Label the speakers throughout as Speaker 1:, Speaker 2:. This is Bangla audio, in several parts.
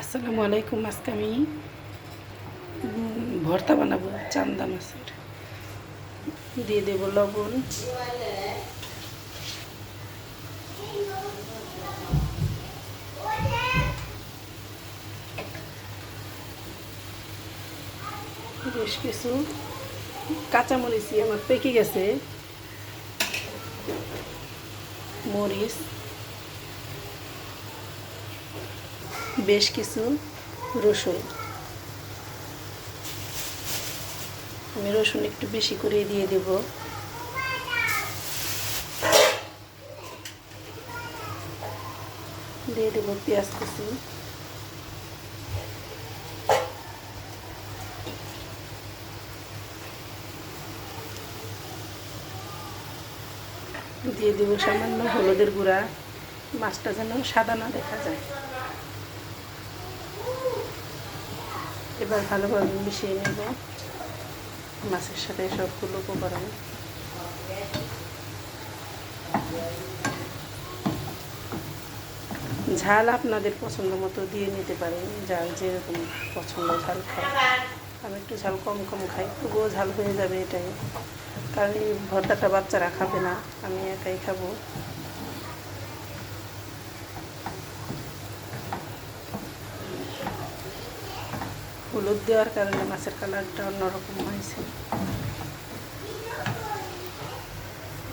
Speaker 1: আসসালামু আলাইকুম, আজকে আমি ভর্তা বানাবো, চান্দা মাছের। দিয়ে দেব লবণ। বেশ কিছু কাঁচামরিচি আমার পেকে গেছে। মরিচ। বেশ কিছু রসুন। আমি রসুন একটু বেশি করে দিয়ে দেব। দিয়ে দেব পেঁয়াজ কুচি। দিয়ে দেব সামান্য হলুদের গুঁড়া। মাছটা যেন সাদা না দেখা যায়। এবার ভালোভাবে মিশিয়ে নেব। মাছের সাথে সবগুলো উপকরণ। ঝাল আপনাদের পছন্দ মতো দিয়ে নিতে পারেন ঝাল যেরকম পছন্দ ঝাল খায়। আমি একটু ঝাল কম কম খাই, তবুও ঝাল হয়ে যাবে এটাই। কারণ এই ভর্তাটা বাচ্চারা খাবে না, আমি একাই খাব। হলুদ দেওয়ার কারণে মাছের কালারটা অন্যরকম হয়েছে।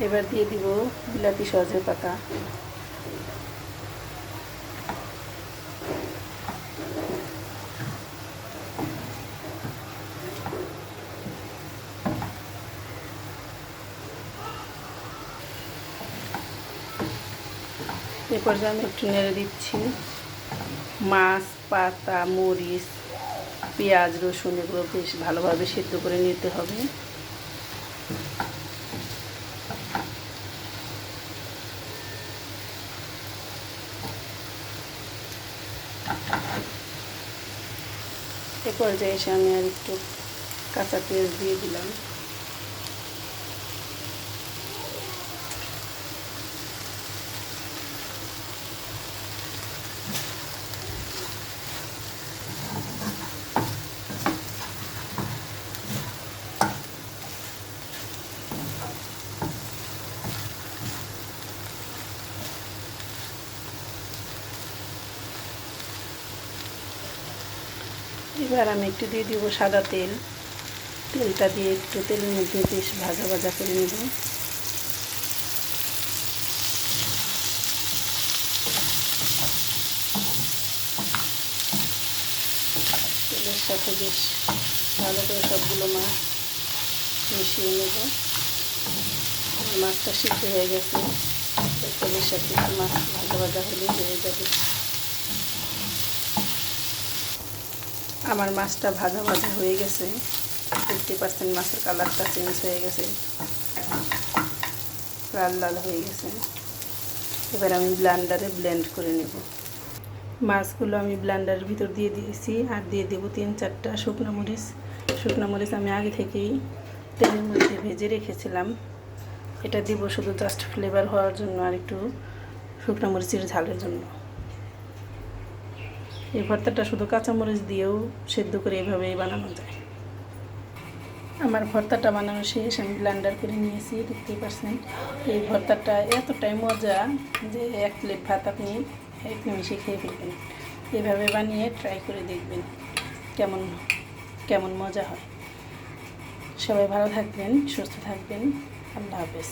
Speaker 1: এবার দিয়ে দিব বিলাতি সজে পাতা। এরপর আমি একটু নেড়ে দিচ্ছি, মাছ, পাতা, মরিচ পেঁয়াজ, রসুন এগুলো বেশ ভালোভাবে সেদ্ধ করে নিতে হবে। এ পর্যায়ে এসে আমি আর একটু কাঁচা পেঁয়াজ দিয়ে দিলাম। এবার আমি একটু দিয়ে দিব সাদা তেল। তেলটা দিয়ে একটু তেলের মধ্যে বেশ ভাজা ভাজা করে নেব। তেলের সাথে বেশ ভালো করে সবগুলো মাছ মিশিয়ে নেব। মাছটা সিদ্ধ হয়ে গেছে। তেলের সাথে মাছ ভাজা ভাজা হলে হয়ে যাবে। আমার মাছটা ভাজা ভাজা হয়ে গেছে। ফিফটি পার্সেন্ট মাছের কালারটা চেঞ্জ হয়ে গেছে। লাল লাল হয়ে গেছে। এবার আমি ব্লান্ডারে ব্লেন্ড করে নেব। মাছগুলো আমি ব্লান্ডারের ভিতর দিয়ে দিয়েছি আর দিয়ে দেবো তিন চারটা শুকনো মরিচ। শুকনো মরিচ আমি আগে থেকেই তেলের মধ্যে ভেজে রেখেছিলাম। এটা দিব শুধু জাস্ট ফ্লেভার হওয়ার জন্য আর একটু শুকনো মরিচের ঝালের জন্য। এই ভর্তাটা শুধু কাঁচামরিচ দিয়েও সেদ্ধ করে এভাবেই বানানো যায়। আমার ভর্তাটা বানানো শেষ, আমি ব্লান্ডার করে নিয়েছি, দেখতেই পারছেন এই ভর্তাটা এতটাই মজা যে এক প্লেট ভাত আপনি এক নিমিষে খেয়ে ফেলবেন। এভাবে বানিয়ে ট্রাই করে দেখবেন কেমন কেমন মজা হয়। সবাই ভালো থাকবেন, সুস্থ থাকবেন। আল্লাহ হাফেজ।